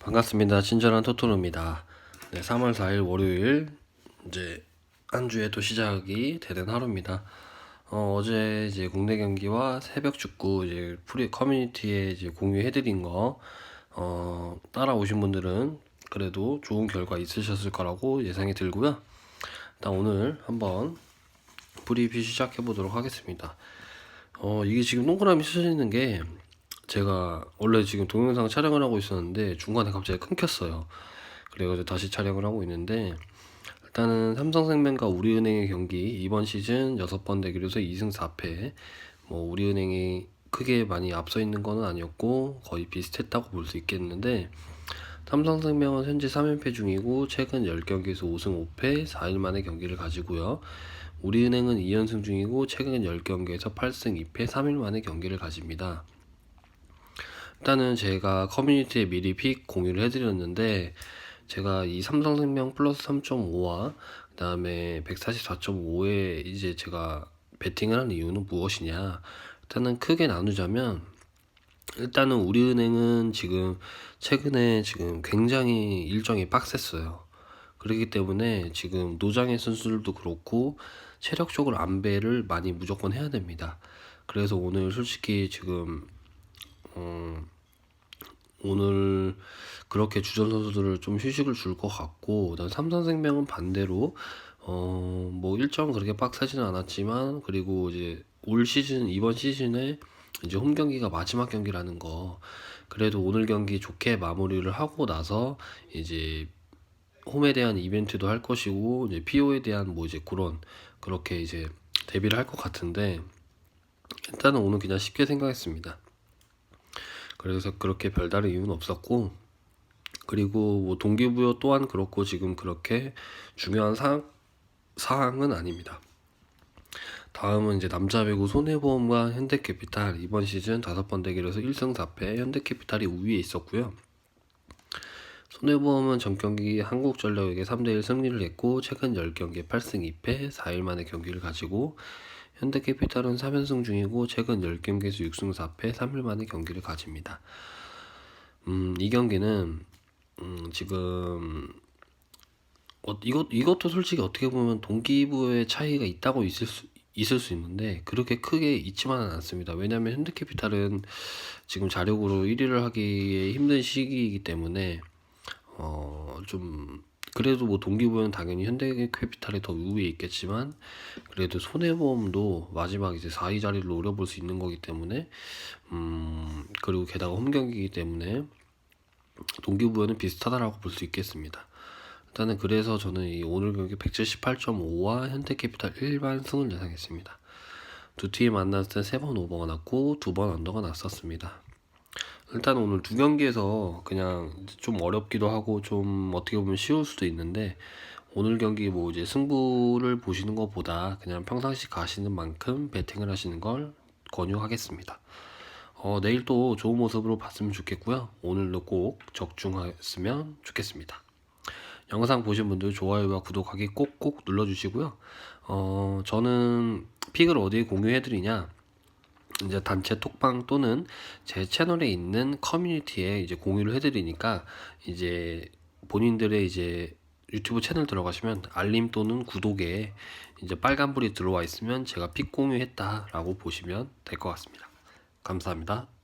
반갑습니다. 친절한 토토로입니다. 네, 3월 4일 월요일 이제 한 주에 또 시작이 되는 하루입니다. 어, 어제 이제 국내 경기와 새벽 축구 이제 프리 커뮤니티에 이제 공유해드린 거 어, 따라오신 분들은 그래도 좋은 결과 있으셨을 거라고 예상이 들고요. 일단 오늘 한번 브리피 시작해 보도록 하겠습니다. 어, 이게 지금 동그라미 쓰여있는 게 제가 원래 지금 동영상 촬영을 하고 있었는데 중간에 갑자기 끊겼어요. 그래가지고 다시 촬영을 하고 있는데 일단은 삼성생명과 우리은행의 경기 이번 시즌 여섯 번 대결에서 2승 4패 뭐 우리은행이 크게 많이 앞서 있는 거는 아니었고 거의 비슷했다고 볼 수 있겠는데 삼성생명은 현재 3연패 중이고 최근 10경기에서 5승 5패 4일 만에 경기를 가지고요. 우리은행은 2연승 중이고 최근 10경기에서 8승 2패 3일 만에 경기를 가집니다. 일단은 제가 커뮤니티에 미리 픽 공유를 해드렸는데 제가 이 삼성생명 플러스 3.5와 그 다음에 144.5에 이제 제가 베팅을 한 이유는 무엇이냐 일단은 크게 나누자면 일단은 우리은행은 지금 최근에 지금 굉장히 일정이 빡셌어요. 그렇기 때문에 지금 노장의 선수들도 그렇고 체력적으로 안배를 많이 무조건 해야 됩니다. 그래서 오늘 솔직히 지금 어, 오늘 그렇게 주전 선수들을 좀 휴식을 줄 것 같고, 난 삼성생명은 반대로 어, 뭐 일정 그렇게 빡세지는 않았지만, 그리고 이제 올 시즌 이번 시즌에 이제 홈 경기가 마지막 경기라는 거, 그래도 오늘 경기 좋게 마무리를 하고 나서 이제 홈에 대한 이벤트도 할 것이고, 이제 PO에 대한 뭐 이제 그런 그렇게 이제 데뷔를 할 것 같은데, 일단은 오늘 그냥 쉽게 생각했습니다. 그래서 그렇게 별다른 이유는 없었고 그리고 뭐 동기부여 또한 그렇고 지금 그렇게 중요한 사, 사항은 아닙니다. 다음은 이제 남자 배구 손해보험과 현대캐피탈 이번 시즌 다섯 번 대결에서 1승 4패 현대캐피탈이 우위에 있었고요. 손해보험은 전 경기 한국전력에게 3대1 승리를 했고 최근 10경기에 8승 2패 4일 만에 경기를 가지고 현대캐피탈은 3연승 중이고 최근 10경기에서 6승 4패 3일 만에 경기를 가집니다. 음, 이 경기는 음, 지금 어, 이것 이것도 솔직히 어떻게 보면 동기부의 차이가 있다고 있을 수 있을 수 있는데 그렇게 크게 있지만은 않습니다. 왜냐하면 현대캐피탈은 지금 자력으로 1위를 하기에 힘든 시기이기 때문에 어 좀 그래도 뭐 동기부여는 당연히 현대캐피탈이 더 우위에 있겠지만 그래도 손해보험도 마지막 이제 4위 자리를 노려볼 수 있는 거기 때문에 음 그리고 게다가 홈 경기이기 때문에 동기부여는 비슷하다라고 볼 수 있겠습니다. 일단은 그래서 저는 이 오늘 경기 178.5와 현대캐피탈 일반 승을 예상했습니다. 두 팀이 만났을 때 세 번 오버가 났고 두 번 언더가 났었습니다. 일단 오늘 두 경기에서 그냥 좀 어렵기도 하고 좀 어떻게 보면 쉬울 수도 있는데 오늘 경기 뭐 이제 승부를 보시는 것보다 그냥 평상시 가시는 만큼 배팅을 하시는 걸 권유하겠습니다. 어, 내일 또 좋은 모습으로 봤으면 좋겠고요. 오늘도 꼭 적중했으면 좋겠습니다. 영상 보신 분들 좋아요와 구독하기 꼭꼭 눌러주시고요. 어, 저는 픽을 어디에 공유해드리냐? 이제 단체 톡방 또는 제 채널에 있는 커뮤니티에 이제 공유를 해드리니까 이제 본인들의 이제 유튜브 채널 들어가시면 알림 또는 구독에 이제 빨간불이 들어와 있으면 제가 픽 공유했다라고 보시면 될 것 같습니다. 감사합니다.